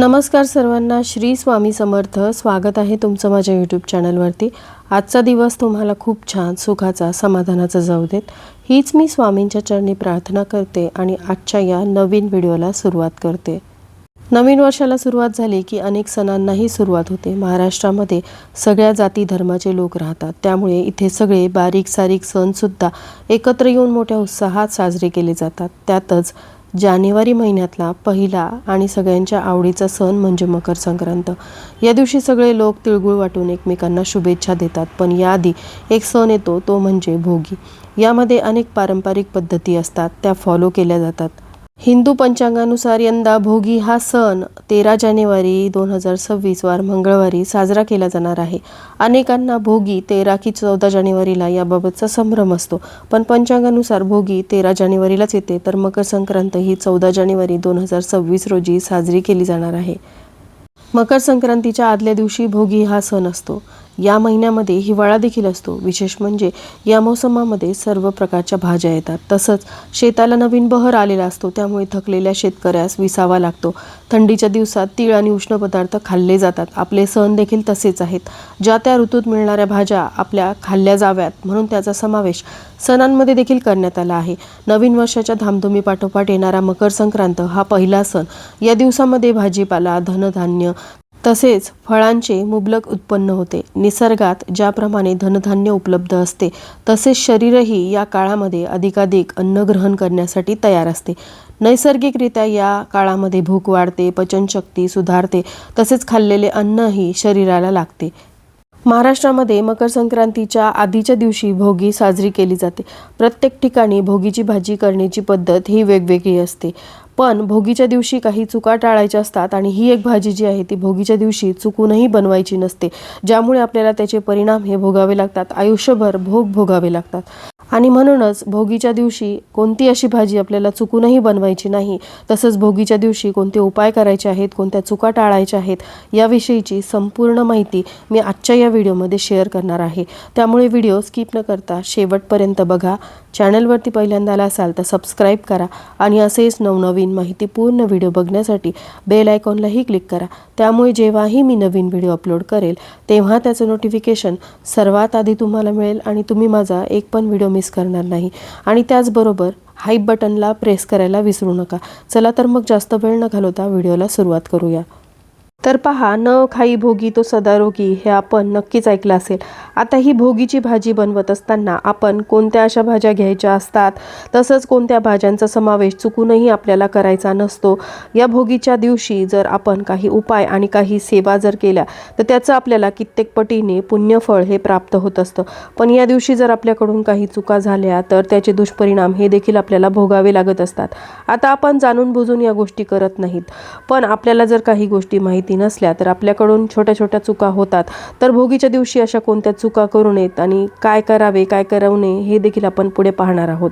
नमस्कार सर्वांना श्री स्वामी समर्थ. स्वागत आहे तुमचं माझ्या यूट्यूब चॅनलवरती आजचा दिवस तुम्हाला खूप छान सुखाचा समाधानाचा जाऊ देत. हीच मी स्वामींच्या चरणी प्रार्थना करते आणि आजच्या या नवीन व्हिडिओला सुरुवात करते. नवीन वर्षाला सुरुवात झाली की अनेक सणांनाही सुरुवात होते. महाराष्ट्रामध्ये सगळ्या जाती धर्माचे लोक राहतात. त्यामुळे इथे सगळे बारीक सारीक सणसुद्धा एकत्र येऊन मोठ्या उत्साहात साजरे केले जातात. त्यातच जानेवारी महिन्यातला पहिला आणि सगळ्यांच्या आवडीचा सण म्हणजे मकर संक्रांत. या दिवशी सगळे लोक तिळगुळ वाटून एकमेकांना शुभेच्छा देतात पण याआधी एक सण येतो तो म्हणजे भोगी. यामध्ये अनेक पारंपरिक पद्धती असतात त्या फॉलो केल्या जातात. हिंदू पंचांगानुसार यंदा भोगी हा सण तेरा जानेवारी दोन हजार सव्वीस वार मंगळवारी साजरा केला जाणार आहे. अनेकांना भोगी तेरा की चौदा जानेवारीला याबाबतचा संभ्रम असतो. पण पंचांगानुसार भोगी तेरा जानेवारीलाच येते तर मकर संक्रांत ही चौदा जानेवारी दोन हजार सव्वीस रोजी साजरी केली जाणार आहे. मकर संक्रांतीच्या आदल्या दिवशी भोगी हा सण असतो. या महिन्यामध्ये हिवाळा देखील असतो. विशेष म्हणजे या मोसमामध्ये सर्व प्रकारच्या भाज्या येतात. तसंच शेताला नवीन बहर आलेला असतो. त्यामुळे थकलेल्या शेतकऱ्यास विसावा लागतो. थंडीच्या दिवसात तीळ आणि उष्ण पदार्थ खाल्ले जातात. आपले सण देखील तसेच आहेत. ज्या त्या ऋतूत मिळणाऱ्या भाज्या आपल्या खाल्ल्या जाव्यात म्हणून त्याचा समावेश सणांमध्ये देखील करण्यात आला आहे. नवीन वर्षाच्या धामधुमी पाठोपाठ येणारा मकर संक्रांत हा पहिला सण. या दिवसामध्ये भाजीपाला धनधान्य तसेच फळांचे मुबलक उत्पन्न होते. निसर्गात ज्याप्रमाणे धनधान्य उपलब्ध असते तसेच शरीरही या काळामध्ये अधिकाधिक अन्न ग्रहण करण्यासाठी तयार असते. नैसर्गिकरित्या या काळामध्ये भूक वाढते पचनशक्ती सुधारते तसेच खाल्लेले अन्नही शरीराला लागते. महाराष्ट्रामध्ये मकर संक्रांतीच्या आधीच्या दिवशी भोगी साजरी केली जाते. प्रत्येक ठिकाणी भोगीची भाजी करण्याची पद्धत ही वेगवेगळी असते. पण भोगीच्या दिवशी काही चुका टाळायच्या असतात आणि ही एक भाजी जी आहे ती भोगीच्या दिवशी चुकूनही बनवायची नसते. ज्यामुळे आपल्याला त्याचे परिणाम हे भोगावे लागतात. आयुष्यभर भोग भोगावे लागतात. आणि म्हणूनच भोगीच्या दिवशी कोणती अशी भाजी आपल्याला चुकूनही बनवायची नाही तसंच भोगीच्या दिवशी कोणते उपाय करायचे आहेत कोणत्या चुका टाळायच्या आहेत याविषयीची संपूर्ण माहिती मी आजच्या या व्हिडिओमध्ये शेअर करणार आहे. त्यामुळे व्हिडिओ स्किप न करता शेवटपर्यंत बघा. चॅनलवरती पहिल्यांदा आला असाल तर सबस्क्राईब करा आणि असेच नवनवीन माहितीपूर्ण व्हिडिओ बघण्यासाठी बेल आयकॉनलाही क्लिक करा. त्यामुळे जेव्हाही मी नवीन व्हिडिओ अपलोड करेल तेव्हा त्याचं नोटिफिकेशन सर्वात आधी तुम्हाला मिळेल आणि तुम्ही माझा एक पण व्हिडिओ मिस करणार नाही. आणि त्याचबरोबर हाईप बटनला प्रेस करायला विसरू नका. चला तर मग जास्त वेळ न घालवता व्हिडिओला सुरुवात करूया. तर पहा न खाई भोगी तो सदारोगी हे आपण नक्कीच ऐकलं असेल. आता ही भोगीची भाजी बनवत असताना आपण कोणत्या अशा भाज्या घ्यायच्या असतात? तसंच कोणत्या भाज्यांचा समावेश चुकूनही आपल्याला करायचा नसतो? या भोगीच्या दिवशी जर आपण काही उपाय आणि काही सेवा जर केल्या तर त्याचं आपल्याला कित्येक पटीने पुण्यफळ हे प्राप्त होत असतं. पण या दिवशी जर आपल्याकडून काही चुका झाल्या तर त्याचे दुष्परिणाम हे देखील आपल्याला भोगावे लागत असतात. आता आपण जाणून बुजून या गोष्टी करत नाहीत. पण आपल्याला जर काही गोष्टी माहिती नसल्या तर आपल्याकडून छोट्या छोट्या चुका होतात. तर भोगीच्या दिवशी अशा कोणत्या चुका करू नयेत आणि काय करावे काय करावू नये हे देखील आपण पुढे पाहणार आहोत.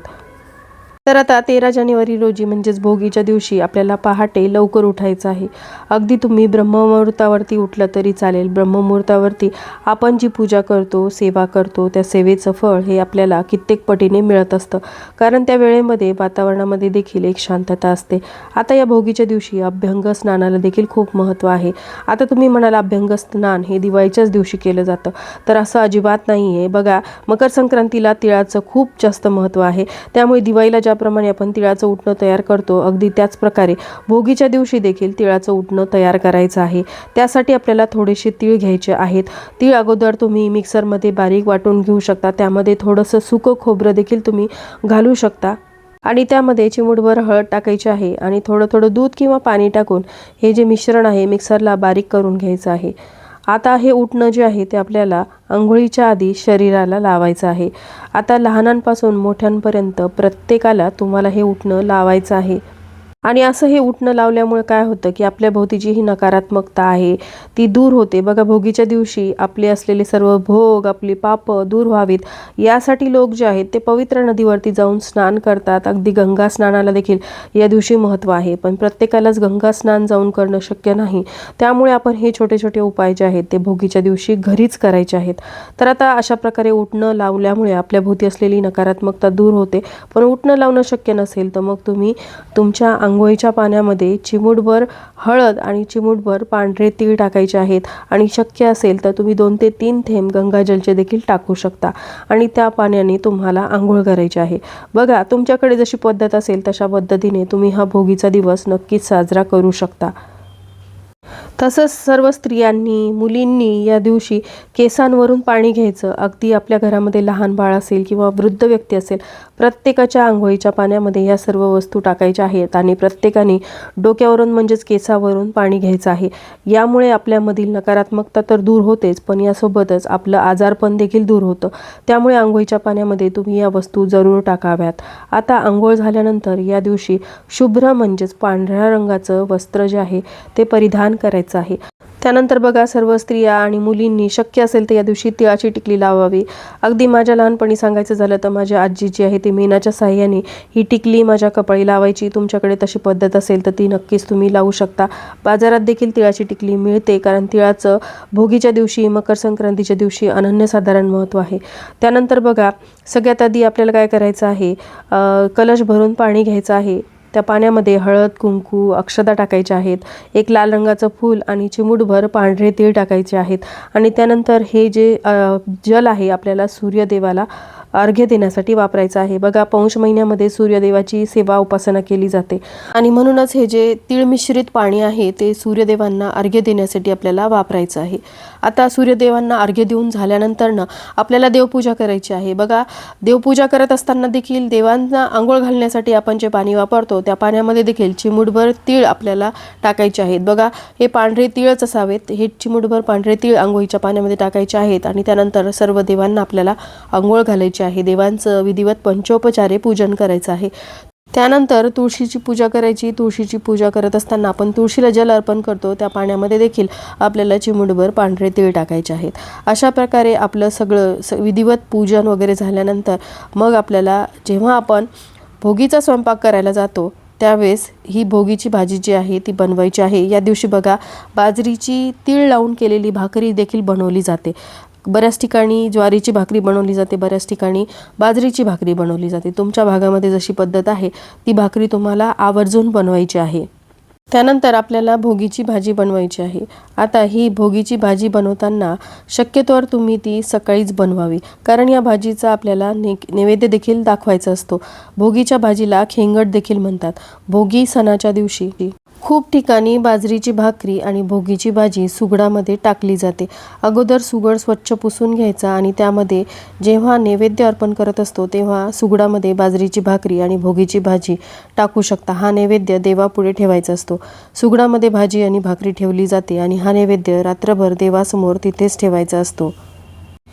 तर आता तेरा जानेवारी रोजी म्हणजेच भोगीच्या दिवशी आपल्याला पहाटे लवकर उठायचं आहे. अगदी तुम्ही ब्रह्ममुहूर्तावरती उठलं तरी चालेल. ब्रह्ममुहूर्तावरती आपण जी पूजा करतो सेवा करतो त्या सेवेचं फळ हे आपल्याला कित्येक पटीने मिळत असतं. कारण त्या वेळेमध्ये वातावरणामध्ये देखील एक शांतता असते. आता या भोगीच्या दिवशी अभ्यंग स्नानाला देखील खूप महत्त्व आहे. आता तुम्ही म्हणाल अभ्यंग स्नान हे दिवाळीच्याच दिवशी केलं जातं. तर असं अजिबात नाही आहे बघा मकर संक्रांतीला तिळाचं खूप जास्त महत्त्व आहे. त्यामुळे दिवाळीला ज्या ज्याप्रमाणे आपण तिळाचं उठणं तयार करतो. अगदी त्याच प्रकारे भोगीच्या दिवशी देखील तिळाचं उठणं तयार करायचं आहे. त्यासाठी आपल्याला थोडेसे तीळ घ्यायचे आहेत. तीळ अगोदर तुम्ही मिक्सरमध्ये बारीक वाटून घेऊ शकता. त्यामध्ये थोडंसं सुकं खोबरं देखील तुम्ही घालू शकता. आणि त्यामध्ये चिमूटभर हळद टाकायची आहे. आणि थोडं थोडं दूध किंवा पाणी टाकून हे जे मिश्रण आहे मिक्सरला बारीक करून घ्यायचं आहे. आता हे उठणं जे आहे ते आपल्याला आंघोळीच्या आधी शरीराला लावायचं आहे. आता लहानांपासून मोठ्यांपर्यंत प्रत्येकाला तुम्हाला हे उठणं लावायचं आहे. आणि असं हे उठणं लावल्यामुळे काय होतं की आपल्या भोवतीची ही नकारात्मकता आहे ती दूर होते. बघा भोगीच्या दिवशी आपले असलेले सर्व भोग आपली पापं दूर व्हावीत. यासाठी लोक जे आहेत ते पवित्र नदीवरती जाऊन स्नान करतात. अगदी गंगा स्नानाला देखील या दिवशी महत्त्व आहे. पण प्रत्येकालाच गंगा स्नान जाऊन करणं शक्य नाही. त्यामुळे आपण हे छोटे छोटे उपाय जे आहेत ते भोगीच्या दिवशी घरीच करायचे आहेत. तर आता अशा प्रकारे उठणं लावल्यामुळे आपल्या भोवती असलेली नकारात्मकता दूर होते. पण उठणं लावणं शक्य नसेल तर मग तुम्ही तुमच्या अंग आंघोळीच्या पाण्यामध्ये चिमूटभर हळद आणि चिमूटभर पांढरे तीळ टाकायचे आहेत. आणि शक्य असेल तर तुम्ही दोन ते तीन थेंब गंगाजलचे देखील टाकू शकता. आणि त्या पाण्याने तुम्हाला आंघोळ करायची आहे. बघा तुमच्याकडे जशी पद्धत असेल तशा पद्धतीने तुम्ही हा भोगीचा दिवस नक्कीच साजरा करू शकता. तसंच सर्व स्त्रियांनी मुलींनी या दिवशी केसांवरून पाणी घ्यायचं. अगदी आपल्या घरामध्ये लहान बाळ असेल किंवा वृद्ध व्यक्ती असेल प्रत्येकाच्या आंघोळीच्या पाण्यामध्ये या सर्व वस्तू टाकायच्या आहेत आणि प्रत्येकाने डोक्यावरून म्हणजेच केसावरून पाणी घ्यायचं आहे. यामुळे आपल्यामधील नकारात्मकता तर दूर होतेच पण यासोबतच आपलं आजारपण देखील दूर होतं. त्यामुळे आंघोळीच्या पाण्यामध्ये तुम्ही या वस्तू जरूर टाकाव्यात. आता आंघोळ झाल्यानंतर या दिवशी शुभ्र म्हणजेच पांढऱ्या रंगाचं वस्त्र जे आहे ते परिधान करायचं आहे. त्यानंतर बघा सर्व स्त्रिया आणि मुलींनी शक्य असेल तर या दिवशी तिळाची टिकली लावावी. अगदी माझ्या लहानपणी सांगायचं झालं तर माझ्या आजी जी आहे ती मेणाच्या साह्याने ही टिकली माझ्या कपाळी लावायची. तुमच्याकडे तशी पद्धत असेल तर ती नक्कीच तुम्ही लावू शकता. बाजारात देखील तिळाची टिकली मिळते कारण तिळाचं भोगीच्या दिवशी मकर संक्रांतीच्या दिवशी अनन्यसाधारण महत्त्व आहे. त्यानंतर बघा सगळ्यात आधी आपल्याला काय करायचं आहे? कलश भरून पाणी घ्यायचं आहे. त्या पाण्यामध्ये हळद कुंकू अक्षता टाकायच्या आहेत. एक लाल रंगाचं फूल आणि चिमूटभर पांढरे तीळ टाकायचे आहेत. आणि त्यानंतर हे जे जल आहे आपल्याला सूर्यदेवाला अर्घ्य देण्यासाठी वापरायचं आहे. बघा पौष महिन्यामध्ये सूर्यदेवाची सेवा उपासना केली जाते. आणि म्हणूनच हे जे तीळ मिश्रित पाणी आहे ते सूर्यदेवांना अर्घ्य देण्यासाठी आपल्याला वापरायचं आहे. आता सूर्यदेवांना अर्घ्य देऊन झाल्यानंतरनं आपल्याला देवपूजा करायची आहे. बघा देवपूजा करत असताना देखील देवांना आंघोळ घालण्यासाठी आपण जे पाणी वापरतो त्या पाण्यामध्ये देखील चिमूटभर तीळ आपल्याला टाकायचे आहेत. बघा हे पांढरे तीळच असावेत. हे चिमूटभर पांढरे तीळ आंघोळीच्या पाण्यामध्ये टाकायचे आहेत आणि त्यानंतर सर्व देवांना आपल्याला आंघोळ घालायची आहे. देवांचं विधिवत पंचोपचारे पूजन करायचं आहे. त्यानंतर तुळशीची पूजा करायची. तुळशीची पूजा करत असताना आपण तुळशीला जल अर्पण करतो. त्या पाण्यामध्ये देखील आपल्याला चिमुटभर पांढरे तीळ टाकायचे आहेत. अशा प्रकारे आपलं सगळं स विधिवत पूजन वगैरे झाल्यानंतर मग आपल्याला जेव्हा आपण भोगीचा स्वयंपाक करायला जातो त्यावेळेस ही भोगीची भाजी जी आहे ती बनवायची आहे. या दिवशी बघा बाजरीची तीळ लावून केलेली भाकरी देखील बनवली जाते. बऱ्याच ठिकाणी ज्वारीची भाकरी बनवली जाते बऱ्याच ठिकाणी बाजरीची भाकरी बनवली जाते. तुमच्या भागामध्ये जशी पद्धत आहे ती भाकरी तुम्हाला आवर्जून बनवायची आहे. त्यानंतर आपल्याला भोगीची भाजी बनवायची आहे. आता ही भोगीची भाजी बनवताना शक्यतोवर तुम्ही ती सकाळीच बनवावी. कारण या भाजीचा आपल्याला ने नैवेद्य देखील दाखवायचा असतो. भोगीच्या भाजीला खेंगट देखील म्हणतात. भोगी सणाच्या दिवशी खूप ठिकाणी बाजरीची भाकरी आणि भोगीची भाजी सुगडामध्ये टाकली जाते. अगोदर सुगड स्वच्छ पुसून घ्यायचा आणि त्यामध्ये जेव्हा नैवेद्य अर्पण करत असतो तेव्हा सुगडामध्ये बाजरीची भाकरी आणि भोगीची भाजी टाकू शकता. हा नैवेद्य देवापुढे ठेवायचा असतो. सुगडामध्ये भाजी आणि भाकरी ठेवली जाते आणि हा नैवेद्य रात्रभर देवासमोर तिथेच ठेवायचा असतो.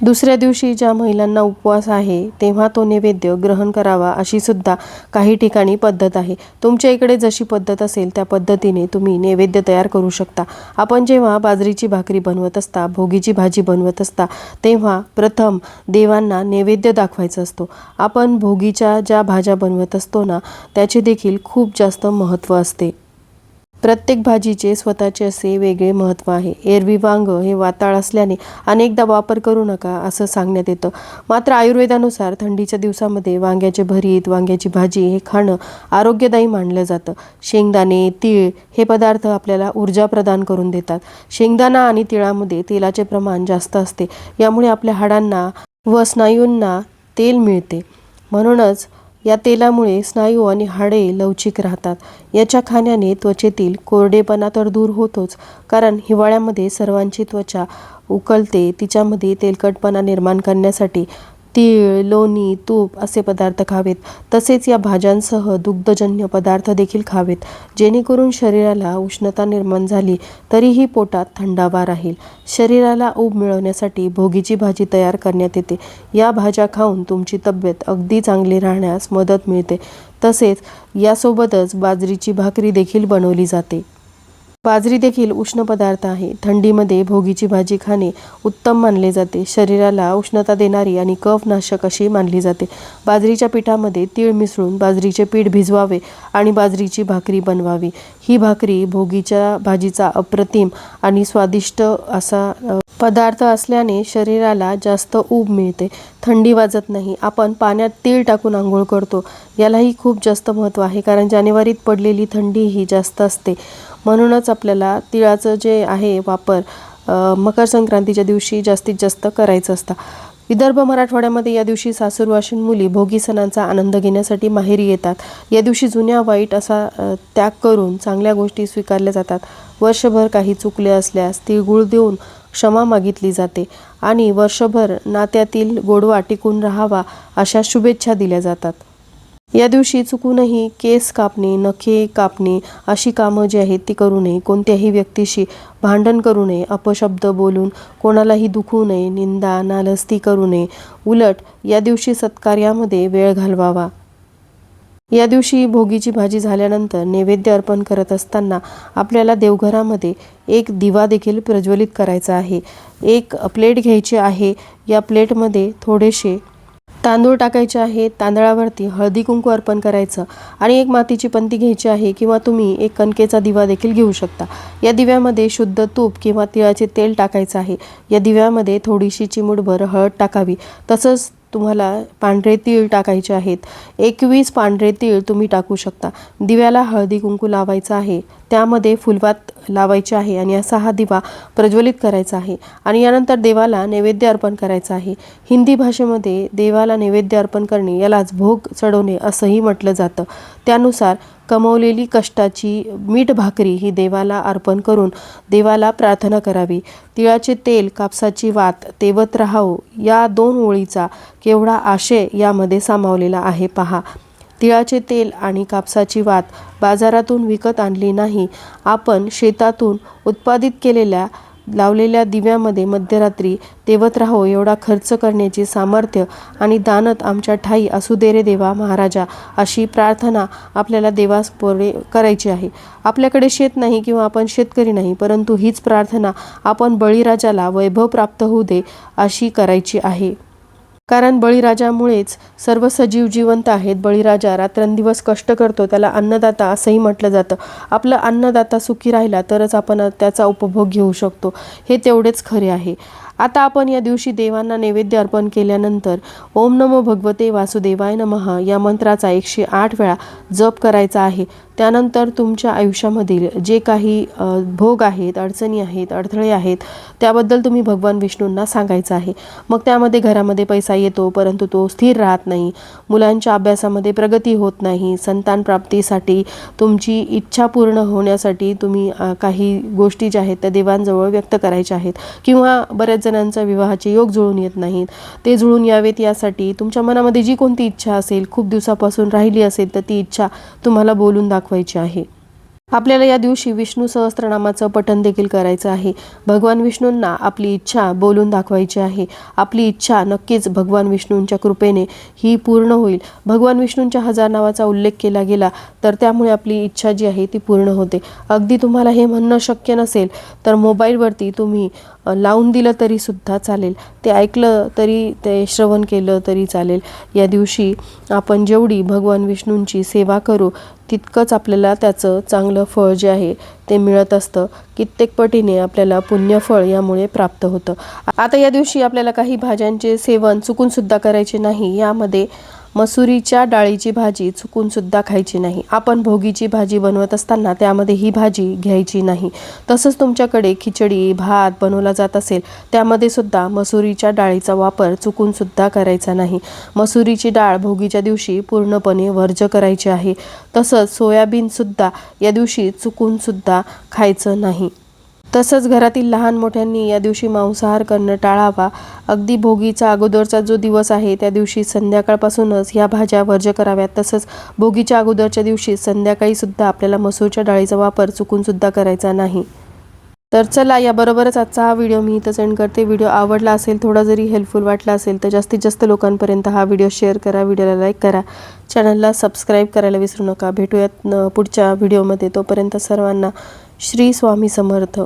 दुसऱ्या दिवशी ज्या महिलांना उपवास आहे तेव्हा तो नैवेद्य ग्रहण करावा अशी सुद्धा काही ठिकाणी पद्धत आहे. तुमच्या इकडे जशी पद्धत असेल त्या पद्धतीने तुम्ही नैवेद्य तयार करू शकता. आपण जेव्हा बाजरीची भाकरी बनवत असता भोगीची भाजी बनवत असता तेव्हा प्रथम देवांना नैवेद्य दाखवायचा असतो. आपण भोगीच्या ज्या भाज्या बनवत असतो ना त्याचे देखील खूप जास्त महत्त्व असते. प्रत्येक भाजीचे स्वतःचे असे वेगळे महत्त्व आहे. एरवी वांग हे वाताळ असल्याने अनेकदा वापर करू नका असं सांगण्यात येतं. मात्र आयुर्वेदानुसार थंडीच्या दिवसामध्ये वांग्याचे भरीत वांग्याची भाजी हे खाणं आरोग्यदायी मानलं जातं. शेंगदाणे तीळ हे पदार्थ आपल्याला ऊर्जा प्रदान करून देतात. शेंगदाणा आणि तिळामध्ये तेलाचे प्रमाण जास्त असते. यामुळे आपल्या हाडांना व स्नायूंना तेल मिळते. म्हणूनच या तेलामुळे स्नायू आणि हाडे लवचिक राहतात. याच्या खाण्याने त्वचेतील कोरडेपणा तर दूर होतोच कारण हिवाळ्यामध्ये सर्वांची त्वचा उकळते तिच्यामध्ये तेलकटपणा निर्माण करण्यासाठी तीळ लोणी तूप असे पदार्थ खावेत. तसेच या भाज्यांसह दुग्धजन्य पदार्थ देखील खावेत. जेणेकरून शरीराला उष्णता निर्माण झाली तरीही पोटात थंडावा राहील. शरीराला ऊब मिळवण्यासाठी भोगीची भाजी तयार करण्यात येते. या भाज्या खाऊन तुमची तब्येत अगदी चांगली राहण्यास मदत मिळते. तसेच यासोबतच बाजरीची भाकरी देखील बनवली जाते. बाजरी देखील उष्ण पदार्थ आहे. थंडीमध्ये भोगीची भाजी खाणे उत्तम मानले जाते. शरीराला उष्णता देणारी आणि कफनाशक अशी मानली जाते. बाजरीच्या पिठामध्ये तीळ मिसळून बाजरीचे पीठ भिजवावे आणि बाजरीची भाकरी बनवावी. ही भाकरी भोगीच्या भाजीचा अप्रतिम आणि स्वादिष्ट असा पदार्थ असल्याने शरीराला जास्त ऊब मिळते. थंडी वाजत नाही. आपण पाण्यात तेल टाकून आंघोळ करतो. यालाही खूप जास्त महत्त्व आहे कारण जानेवारीत पडलेली थंडी ही जास्त असते. म्हणूनच आपल्याला तिळाचं जे आहे वापर मकर संक्रांतीच्या दिवशी जास्तीत जास्त करायचं असतं. विदर्भ मराठवाड्यामध्ये या दिवशी सासूरवाशीन मुली भोगी सणांचा आनंद घेण्यासाठी माहेरी येतात. या दिवशी जुन्या वाईट असा त्याग करून चांगल्या गोष्टी स्वीकारल्या जातात. वर्षभर काही चुकले असल्यास तिळगुळ देऊन क्षमा मागितली जाते आणि वर्षभर नात्यातील गोडवा टिकून राहावा अशा शुभेच्छा दिल्या जातात. या दिवशी चुकूनही केस कापणे नखे कापणे अशी कामं जी आहेत ती करू नये. कोणत्याही व्यक्तीशी भांडण करू नये अपशब्द बोलून कोणालाही दुखू नये निंदा नालस्ती करू नये. उलट या दिवशी सत्कार्यामध्ये वेळ घालवावा. या दिवशी भोगीची भाजी झाल्यानंतर नैवेद्य अर्पण करत असताना आपल्याला देवघरामध्ये एक दिवा देखील प्रज्वलित करायचा आहे. एक प्लेट घ्यायची आहे. या प्लेटमध्ये थोडेसे तांदूळ टाकायचे आहे तांदळावरती हळदी कुंकू अर्पण करायचं आणि एक मातीची पंती घ्यायची आहे किंवा तुम्ही एक कणकेचा दिवा देखील घेऊ शकता. या दिव्यामध्ये शुद्ध तूप किंवा तिळाचे तेल टाकायचं आहे. या दिव्यामध्ये थोडीशी चिमूटभर हळद टाकावी. तसंच तुम्हाला पांढरे तीळ टाकायचे आहेत. एकवीस पांढरे तीळ तुम्ही टाकू शकता. दिव्याला हळदी कुंकू लावायचं आहे. त्यामध्ये फुलवात लावायची आहे आणि असा हा दिवा प्रज्वलित करायचा आहे. आणि यानंतर देवाला नैवेद्य अर्पण करायचं आहे. हिंदी भाषेमध्ये देवाला नैवेद्य अर्पण करणे यालाच भोग चढवणे असंही म्हटलं जातं. त्यानुसार कमवलेली कष्टाची मीठ भाकरी ही देवाला अर्पण करून देवाला प्रार्थना करावी. तिळाचे तेल कापसाची वात तेवत राहावो या दोन ओळीचा केवढा आशय यामध्ये सामावलेला आहे पहा. तिळाचे तेल आणि कापसाची वात बाजारातून विकत आणली नाही. आपण शेतातून उत्पादित केलेल्या लावलेल्या दिव्यामध्ये मध्यरात्री तेवत राहो एवढा खर्च करण्याचे सामर्थ्य आणि दानत आमच्या ठाई असू दे रे देवा महाराजा अशी प्रार्थना आपल्याला देवास पुढे करायची आहे. आपल्याकडे शेत नाही किंवा आपण शेतकरी नाही परंतु हीच प्रार्थना आपण बळीराजाला वैभव प्राप्त होऊ दे अशी करायची आहे. कारण बळीराजामुळेच सर्व सजीव जिवंत आहेत. बळीराजा रात्रंदिवस कष्ट करतो त्याला अन्नदाता असंही म्हटलं जातं. आपलं अन्नदाता सुखी राहिला तरच आपण त्याचा उपभोग घेऊ शकतो. हे तेवढेच खरे आहे. आता आपण या दिवशी देवांना नैवेद्य अर्पण केल्यानंतर ओम नमो भगवते वासुदेवाय नमः या मंत्राचा एकशे आठ वेळा जप करायचा आहे. त्यानंतर तुमच्या आयुष्यामधील जे काही भोग आहेत अडचणी आहेत अडथळे आहेत त्याबद्दल तुम्ही भगवान विष्णूंना सांगायचं आहे. मग त्यामध्ये घरामध्ये पैसा येतो परंतु तो स्थिर राहत नाही. मुलांच्या अभ्यासामध्ये प्रगती होत नाही. संतान प्राप्तीसाठी तुमची इच्छा पूर्ण होण्यासाठी तुम्ही काही गोष्टी ज्या आहेत त्या देवांजवळ व्यक्त करायच्या आहेत. किंवा बऱ्याच जणांचा विवाहाचे योग जुळून येत नाहीत. ते जुळून यावेत यासाठी तुमच्या मनामध्ये जी कोणती इच्छा असेल खूप दिवसापासून राहिली असेल तर ती इच्छा तुम्हाला बोलून दाखवायची आहे. आपल्याला या दिवशी विष्णू सहस्त्रनामाचं पठण देखील करायचं आहे. भगवान विष्णूंना आपली इच्छा बोलून दाखवायची आहे. आपली इच्छा नक्कीच भगवान विष्णूंच्या कृपेने ही पूर्ण होईल. भगवान विष्णूंच्या हजार नावाचा उल्लेख केला गेला तर त्यामुळे आपली इच्छा जी आहे ती पूर्ण होते. अगदी तुम्हाला हे म्हणणं शक्य नसेल तर मोबाईलवरती तुम्ही लावून दिलं तरीसुद्धा चालेल. ते ऐकलं तरी ते श्रवण केलं तरी चालेल. या दिवशी आपण जेवढी भगवान विष्णूंची सेवा करू तितकंच आपल्याला त्याचं चांगलं फळ जे आहे ते मिळत असतं. कित्येक पटीने आपल्याला पुण्यफळ यामुळे प्राप्त होतं. आता या दिवशी आपल्याला काही भाज्यांचे सेवन चुकूनसुद्धा करायचे नाही. यामध्ये मसुरीच्या डाळीची भाजी चुकून सुद्धा खायची नाही. आपण भोगीची भाजी बनवत असताना त्यामध्ये ही भाजी घ्यायची नाही. तसंच तुमच्याकडे खिचडी भात बनवला जात असेल त्यामध्ये सुद्धा मसुरीच्या डाळीचा वापर चुकून सुद्धा करायचा नाही. मसुरीची डाळ भोगीच्या दिवशी पूर्णपणे वर्ज करायची आहे. तसंच सोयाबीन सुद्धा या दिवशी चुकून सुद्धा खायचं नाही. तसंच घरातील लहान मोठ्यांनी या दिवशी मांसाहार करणं टाळावा. अगदी भोगीचा अगोदरचा जो दिवस आहे त्या दिवशी संध्याकाळपासूनच ह्या भाज्या वर्ज कराव्यात. तसंच भोगीच्या अगोदरच्या दिवशी संध्याकाळी सुद्धा आपल्याला मसूरच्या डाळीचा वापर चुकून सुद्धा करायचा नाही. तर चला याबरोबरच आजचा हा व्हिडिओ मी इथं सेंड करते. व्हिडिओ आवडला असेल थोडा जरी हेल्पफुल वाटला असेल तर जास्तीत जास्त लोकांपर्यंत हा व्हिडिओ शेअर करा व्हिडिओला लाईक करा. चॅनलला सबस्क्राईब करायला विसरू नका. भेटूयात पुढच्या व्हिडिओमध्ये. तोपर्यंत सर्वांना श्री स्वामी समर्थ.